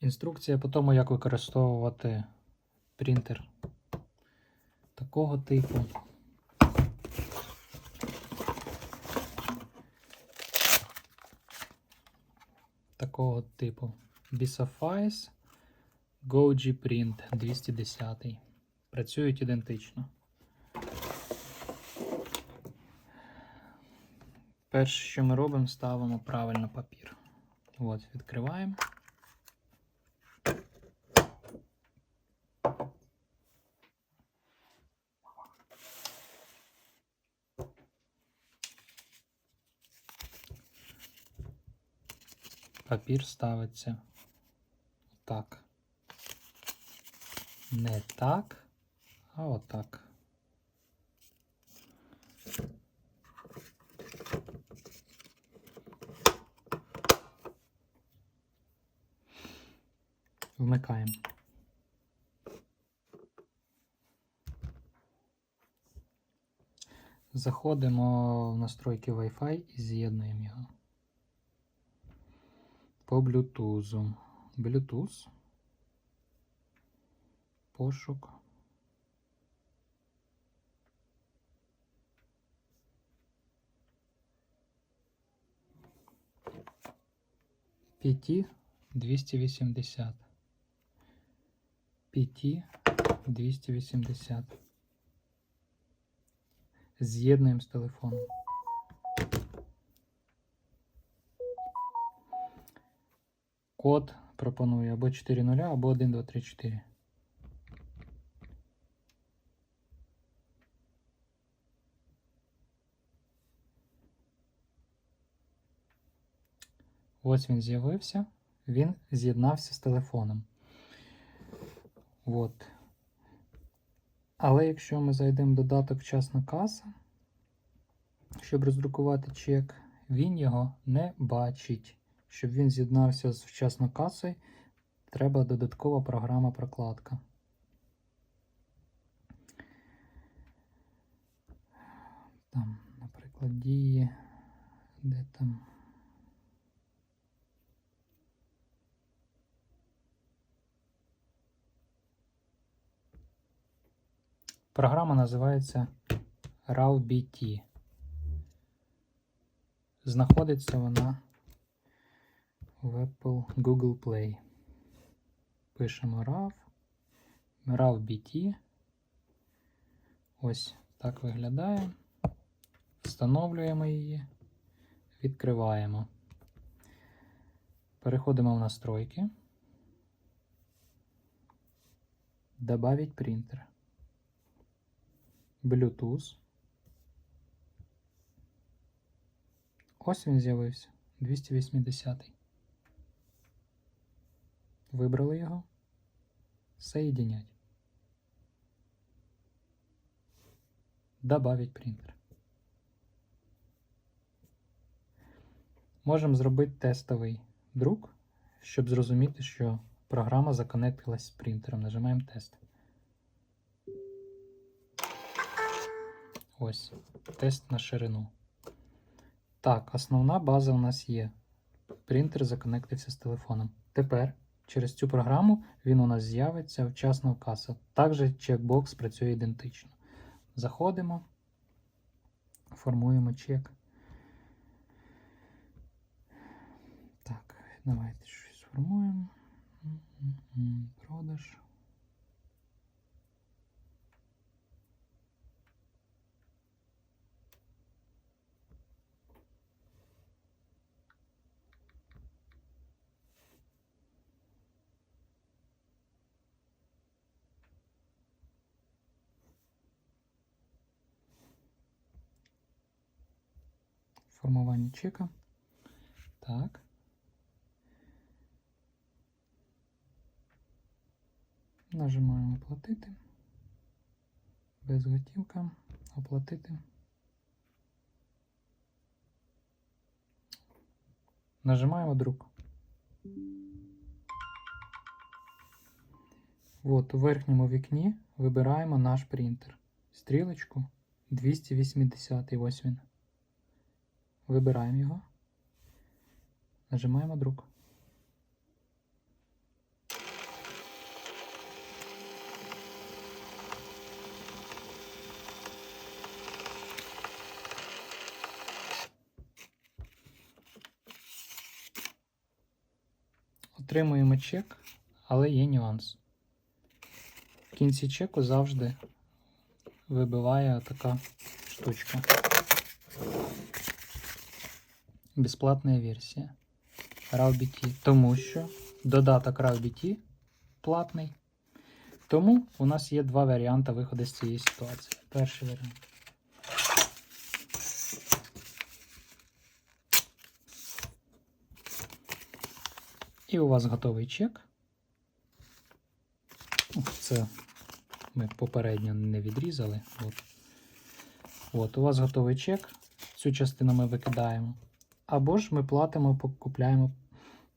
Інструкція по тому, як використовувати принтер такого типу. Такого типу. Bisoffice Goji Print 210. Працюють ідентично. Перше, що ми робимо, ставимо правильно папір. От, відкриваємо. Папір ставиться так. Не так, а отак. Вмикаємо. Заходимо в настройки Wi-Fi і з'єднуємо його. По Bluetooth. Bluetooth. Пошук. PT 280. PT 280. З'єднуємо з телефоном. Код пропонує або 4.0, або 1, 2, 3, 4. Ось він з'явився, він з'єднався з телефоном. От. Але якщо ми зайдемо в додаток вчасна каса, щоб роздрукувати чек, він його не бачить. Щоб він з'єднався з вчасною касою, треба додаткова програма прокладка. Там, наприклад, дії, де там. Програма називається RAWBT. Знаходиться вона в Apple Google Play. Пишемо RAW, RAWBT. Ось так виглядає. Встановлюємо її, відкриваємо. Переходимо в настройки. Добавить принтер. Bluetooth. Ось він з'явився. 280. Вибрали його. Соединять. Добавить принтер. Можемо зробити тестовий друк, щоб зрозуміти, що програма законектилась з принтером. Нажимаємо тест. Ось, тест на ширину. Так, основна база у нас є. Принтер законектився з телефоном. Тепер через цю програму він у нас з'явиться вчасно в каса. Також чекбокс працює ідентично. Заходимо, формуємо чек. Так, давайте щось сформуємо. Продаж. Формування чека. Так. Нажимаємо оплатити. Безготівка. Оплатити. Нажимаємо друк. От у верхньому вікні вибираємо наш принтер. Стрілочку 280 ось він. Вибираємо його, нажимаємо друк. Отримуємо чек, але є нюанс. В кінці чеку завжди вибиває така штучка. Безплатна версія. RAWBT. Тому що додаток RAWBT платний. Тому у нас є два варіанти виходу з цієї ситуації. Перший варіант. І у вас готовий чек. Це ми попередньо не відрізали. От. От, у вас готовий чек. Цю частину ми викидаємо. Або ж ми платимо, купляємо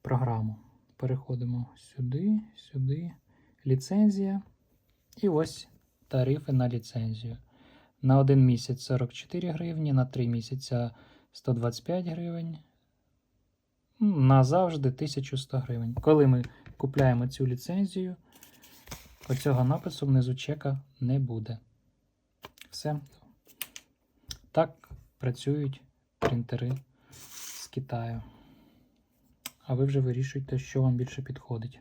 програму. Переходимо сюди, сюди. Ліцензія. І ось тарифи на ліцензію. На один місяць 44 гривні, на 3 місяця 125 гривень. Назавжди 1100 гривень. Коли ми купляємо цю ліцензію, оцього напису внизу чека не буде. Все. Так працюють принтери Китаю. А ви вже вирішуєте, що вам більше підходить.